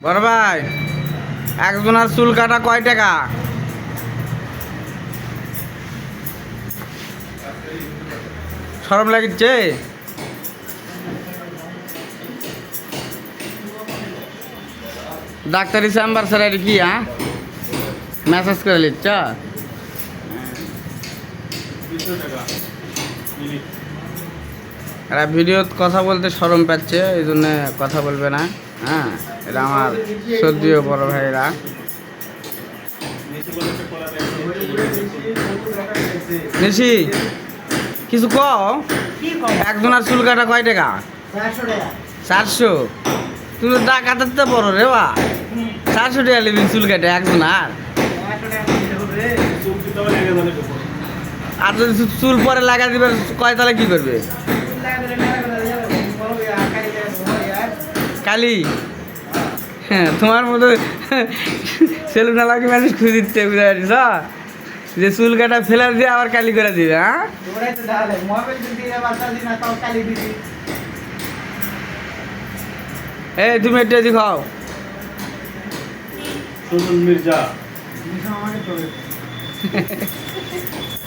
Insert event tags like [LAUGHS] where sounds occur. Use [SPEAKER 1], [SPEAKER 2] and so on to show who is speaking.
[SPEAKER 1] বড় ভাই, একজনের চুল কাটা কয় টাকা? সরম লাগিচ্ছে? ডাক্তারি চেম্বার স্যার কি হ্যাঁ? মেসেজ করে নিচ্ছ এরা ভিডিও কথা বলতে সরম পাচ্ছে এই জন্য কথা বলবে না। হ্যাঁ এটা আমার সদ্যীয় বড় ভাইরা। নিশি, কিছু কও? একজনের চুল কাটা কয় টাকা? চারশো। তুমি তো ডাকাতের তো বড় রে বা। চারশো টাকা নিবি চুল কাটে একজন আর আর যদি চুল পরে লাগা দিবে, কয় তাহলে কি করবে? কালি। হ্যাঁ তোমার মতো সেলুন আলাকে মানুষ খুঁজে দিচ্ছে বুঝতে পারিস যে চুল কাটা ফেলা দিয়ে আবার কালি করে দিবে হ্যাঁ? এই তুমি একটু এদিকে খাও।
[SPEAKER 2] মির্জা। [LAUGHS]